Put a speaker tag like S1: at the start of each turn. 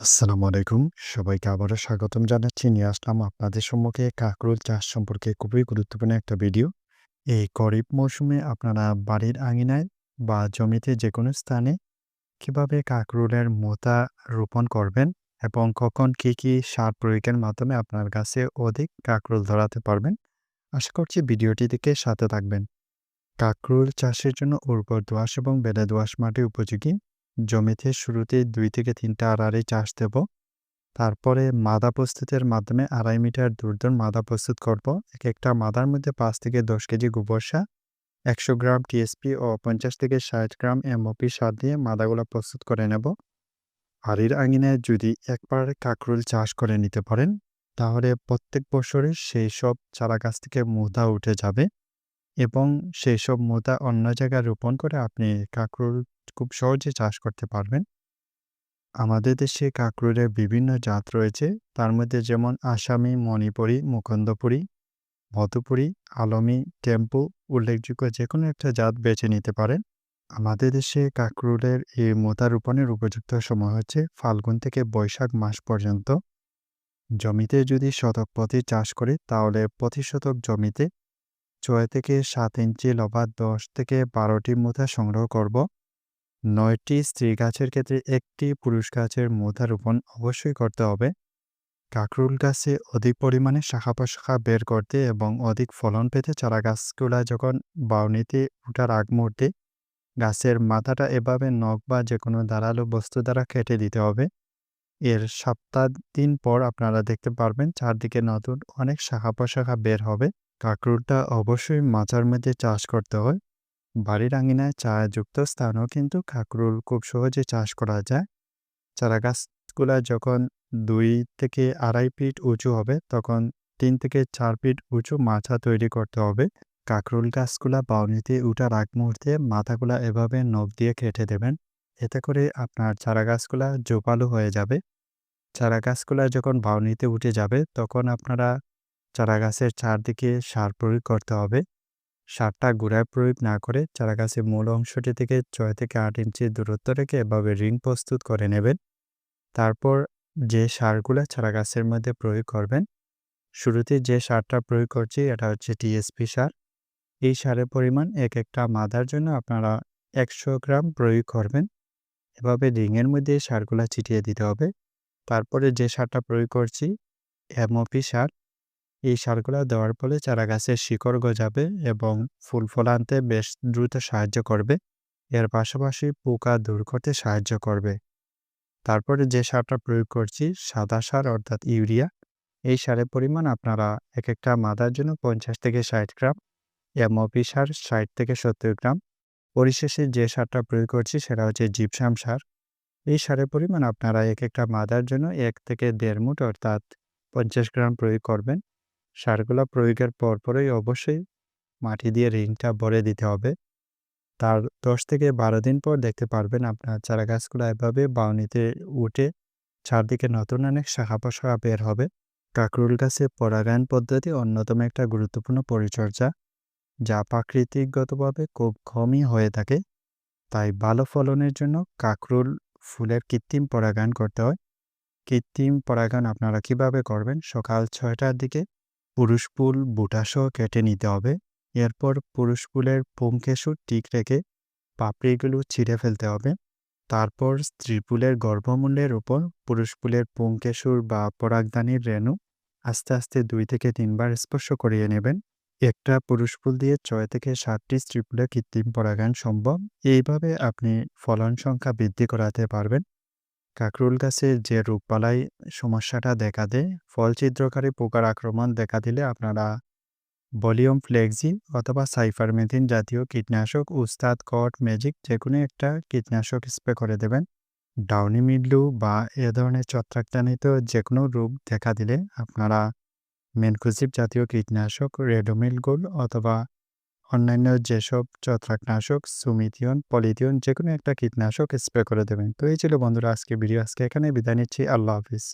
S1: আসসালামু আলাইকুম। সবাইকে আবারও স্বাগতম জানাচ্ছি। নিয়ে আসলাম আপনাদের সম্মুখে কাঁকরোল চাষ সম্পর্কে খুবই গুরুত্বপূর্ণ একটা ভিডিও। এই খরিফ মৌসুমে আপনারা বাড়ির আঙিনায় বা জমিতে যে কোনো স্থানে কীভাবে কাঁকরোলের মোতা রোপণ করবেন এবং কখন কী, কী সার প্রয়োগের মাধ্যমে আপনার কাছে অধিক কাঁকরোল ধরাতে পারবেন। আশা করছি ভিডিওটি দেখে সাথে থাকবেন। কাঁকরোল চাষের জন্য উর্বর দোয়াশ এবং বেলে দোআঁশ মাটি উপযোগী। জমিতে শুরুতে দুই থেকে তিনটা আড়াআড়ি চাষ দেব। তারপরে মাদা প্রস্তুতের মাধ্যমে আড়াই মিটার দূর দূর মাদা প্রস্তুত করব। এক একটা মাদার মধ্যে পাঁচ থেকে দশ কেজি গোবর সার, একশো গ্রাম টিএসপি ও পঞ্চাশ থেকে ষাট গ্রাম এমওপি সার দিয়ে মাদাগুলো প্রস্তুত করে নেব। বাড়ির আঙিনায় যদি একবার কাঁকরোল চাষ করে নিতে পারেন, তাহলে প্রত্যেক বছরে সেই সব চারা গাছ থেকে মুদা উঠে যাবে। এবং সেই সব মোতা অন্য জায়গায় রোপণ করে আপনি কাঁকরোল খুব সহজে চাষ করতে পারবেন। আমাদের দেশে কাঁকরোলের বিভিন্ন জাত রয়েছে। তার মধ্যে যেমন আসামি, মণিপুরি, মুকুন্দপুরি, মধুপুরি, আলমি, টেম্পু উল্লেখযোগ্য যে কোনো একটা জাত বেছে নিতে পারেন। আমাদের দেশে কাঁকরোলের এই মোতা রোপণের উপযুক্ত সময় হচ্ছে ফাল্গুন থেকে বৈশাখ মাস পর্যন্ত। জমিতে যদি শতক প্রতি চাষ করে তাহলে প্রতি শতক জমিতে ছয় থেকে সাত ইঞ্চি লম্বা দশ থেকে বারোটি মোথা সংগ্রহ করব। নয়টি স্ত্রী গাছের ক্ষেত্রে একটি পুরুষ গাছের মোথা রোপণ অবশ্যই করতে হবে। কাকরুল গাছে অধিক পরিমাণে শাখা প্রশাখা বের করতে এবং অধিক ফলন পেতে চারা গাছগুলা যখন বাউনিতে উঠার আগ মুহূর্তে গাছের মাথাটা এভাবে নখ বা যে কোনো ধারালো বস্তু দ্বারা কেটে দিতে হবে। এর সপ্তাহ দিন পর আপনারা দেখতে পারবেন চারদিকে নতুন অনেক শাখা প্রশাখা বের হবে। কাঁকরোলটা অবশ্যই মাচার মধ্যে চাষ করতে হয়। বাড়ির আঙিনায় চারাযুক্ত স্থানেও কিন্তু কাঁকরোল খুব সহজে চাষ করা যায়। চারা গাছগুলা যখন দুই থেকে আড়াই ফিট উঁচু হবে, তখন তিন থেকে চার ফিট উঁচু মাথা তৈরি করতে হবে। কাঁকরোল গাছগুলা বাউনিতে উঠার আগ মুহূর্তে মাথাগুলা এভাবে নখ দিয়ে কেটে দেবেন। এতে করে আপনার চারা গাছগুলা জোপালো হয়ে যাবে। চারা গাছগুলা যখন বাউনিতে উঠে যাবে, তখন আপনারা চারা গাছের চারদিকে সার প্রয়োগ করতে হবে। সারটা গোড়ায় প্রয়োগ না করে চারা গাছের মূল অংশটি থেকে ছয় থেকে আট ইঞ্চি দূরত্ব রেখে এভাবে রিং প্রস্তুত করে নেবেন। তারপর যে সারগুলো চারা গাছের মধ্যে প্রয়োগ করবেন, শুরুতে যে সারটা প্রয়োগ করছি এটা হচ্ছে টিএসপি সার। এই সারের পরিমাণ এক একটা মাদার জন্য আপনারা একশো গ্রাম প্রয়োগ করবেন। এভাবে রিংয়ের মধ্যে সারগুলো ছিটিয়ে দিতে হবে। তারপরে যে সারটা প্রয়োগ করছি, এমওপি সার এই সারগুলো দেওয়ার ফলে চারা গাছের শিকড় গজাবে এবং ফুল ফল আনতে বেশ দ্রুত সাহায্য করবে। এর পাশাপাশি পোকা দূর করতে সাহায্য করবে। তারপরে যে সারটা প্রয়োগ করছি, সাদা সার অর্থাৎ ইউরিয়া, এই সারের পরিমাণ আপনারা এক একটা মাদার জন্য পঞ্চাশ থেকে ষাট গ্রাম, এমওপি সার ষাট থেকে সত্তর গ্রাম। পরিশেষে যে সারটা প্রয়োগ করছি সেটা হচ্ছে জিপসাম সার। এই সারের পরিমাণ আপনারা এক একটা মাদার জন্য এক থেকে দেড় মুঠ অর্থাৎ পঞ্চাশ গ্রাম প্রয়োগ করবেন। সারগুলো প্রয়োগের পরপরই অবশ্যই মাটি দিয়ে রিংটা ভরে দিতে হবে। তার দশ থেকে বারো দিন পর দেখতে পারবেন আপনার চারা গাছগুলো এভাবে বাউনিতে উঠে চারদিকে নতুন অনেক শাখা পোশাখা বের হবে। কাকরুল গাছে পরাগায়ন পদ্ধতি অন্যতম একটা গুরুত্বপূর্ণ পরিচর্যা, যা প্রাকৃতিকগতভাবে খুব কমই হয়ে থাকে। তাই ভালো ফলনের জন্য কাকরুল ফুলের কৃত্রিম পরাগায়ন করতে হয়। কৃত্রিম পরাগায়ন আপনারা কীভাবে করবেন? সকাল ছয়টার দিকে পুরুষ ফুল বুটাসহ কেটে নিতে হবে। এরপর পুরুষ ফুলের ঠিক রেখে পাপড়িগুলো ছিঁড়ে ফেলতে হবে। তারপর স্ত্রী ফুলের গর্ভমূল্যের উপর পুরুষ ফুলের বা পরাগদানির রেণু আস্তে আস্তে দুই থেকে তিনবার স্পর্শ করিয়ে নেবেন। একটা পুরুষ ফুল দিয়ে ছয় থেকে সাতটি স্ত্রী ফুলে কৃত্রিম পরাগায়ন সম্ভব। এইভাবে আপনি ফলন সংখ্যা বৃদ্ধি করাতে পারবেন। কাকরুল গাছের যে রোগবালাই সমস্যাটা দেখা দেয় ফল ছিদ্রকারী পোকার আক্রমণ দেখা দিলে আপনারা ভলিউম ফ্লেক্সি অথবা সাইফারমেথিন জাতীয় কীটনাশক, উস্তাদ, কট, ম্যাজিক যে কোনো একটা কীটনাশক স্প্রে করে দেবেন। ডাউনি মিডলু বা এ ধরনের ছত্রাকজনিত যে কোনো রোগ দেখা দিলে আপনারা মেনকুসিভ জাতীয় কীটনাশক, রেডোমিল গোল অথবা অন্যান্য যেসব ছত্রাকনাশক, সুমিথিয়ন, পলিথিয়ন যে কোনো একটা কীটনাশক স্প্রে করে দেবেন। তো এই ছিল বন্ধুরা আজকে ভিডিও। আজকে এখানে বিদায় নিচ্ছি। আল্লাহ হাফিজ।